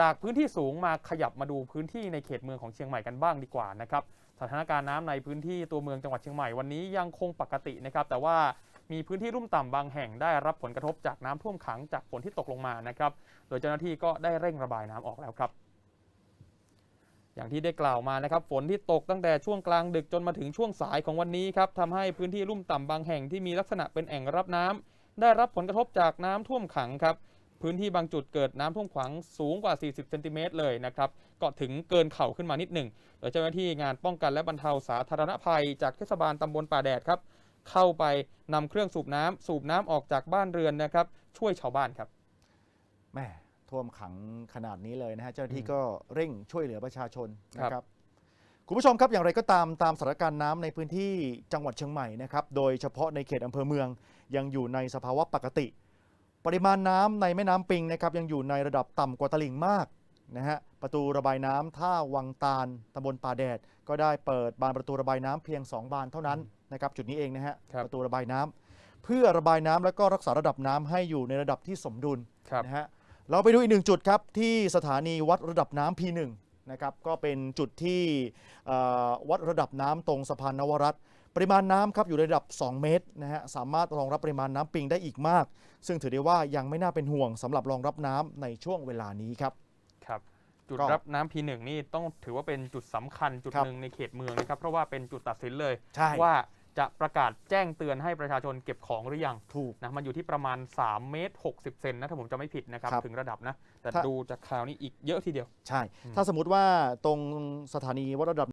จากพื้นที่สูงมาขยับมาดูพื้นที่ในเขตเมืองของเชียงใหม่กันบ้างดีกว่านะครับสถานการณ์น้ำในพื้นที่ตัวเมืองจังหวัดเชียงใหม่วันนี้ยังคงปกตินะครับ แต่ว่ามีพื้นที่ลุ่มต่ำบางแห่งได้รับผลกระทบจากน้ำท่วมขังจากฝนที่ตกลงมานะครับ โดยเจ้าหน้าที่ก็ได้เร่งระบายน้ำออกแล้วครับ อย่างที่ได้กล่าวมานะครับ ฝนที่ตกตั้งแต่ช่วงกลางดึกจนมาถึงช่วงสายของวันนี้ครับทำให้พื้นที่ลุ่มต่ำบางแห่งที่มีลักษณะเป็นแอ่งรับน้ำได้รับผลกระทบจากน้ำท่วมขังครับ พื้นที่บางจุดเกิดน้ำท่วมขังสูงกว่า 40 เซนติเมตรเลยนะครับก็ถึงเกินเข่าขึ้นมานิดหนึ่งโดยเจ้าหน้าที่งานป้องกันและบรรเทาสาธารณภัย จากเทศบาลตำบลป่าแดดครับ เข้าไปนำเครื่องสูบน้ำสูบน้ำออกจากบ้านเรือนนะครับ ช่วยชาวบ้านครับแม่ท่วมขังขนาดนี้เลยนะฮะเจ้าหน้าที่อืมก็เร่งช่วยเหลือประชาชนนะคครัรับบคุณผู้ชมครับอย่างไรก็ตามตามสถานการณ์น้ำในพื้นที่จังหวัดเชียงใหม่นะครับโดยเฉพาะในเขตอำเภอเมืองยังอยู่ในสภาวะปกติ ปริมาณน้ำในแม่น้ำปิงนะครับยังอยู่ในระดับต่ำกว่าตลิ่งมากนะฮะประตูระบายน้ำท่าวังตาลตำบลป่าแดด ก็ได้เปิดบานประตูระบายน้ำเพียง 2 บานเท่านั้นนะครับจุดนี้เองนะฮะครับประตูระบายน้ำเพื่อระบายน้ำแล้วก็รักษาระดับน้ำให้อยู่ในระดับที่สมดุลครับนะฮะเราไปดูอีกหนึ่งจุดครับที่สถานีวัดระดับน้ำ P1 นะครับก็เป็นจุดที่เอ่อวัดระดับน้ำตรงสะพานนวรัตน์ ปริมาณน้ำครับอยู่ในระดับ 2 เมตรนะฮะสามารถรองรับปริมาณน้ำปิงได้อีกมาก ซึ่งถือได้ว่ายังไม่น่าเป็นห่วงสำหรับรองรับน้ำในช่วงเวลานี้ครับ ครับ จุดก็รับน้ำ P1 นี่ต้องถือว่าเป็นจุดสำคัญจุดครับหนึ่งในเขตเมืองนะครับ เพราะว่าเป็นจุดตัดสินเลย ใช่ ว่าจะประกาศแจ้งเตือนให้ประชาชนเก็บของหรือยังถูก นะมันอยู่ที่ประมาณ 3 เมตร 60 เซนนะถ้าผมจะไม่ผิดนะครับ ครับถึงระดับนะ แต่ถ้า ดูจากข่าวนี้อีกเยอะทีเดียว ใช่อืมถ้าสมมติว่าตรงสถานีวัดระดับ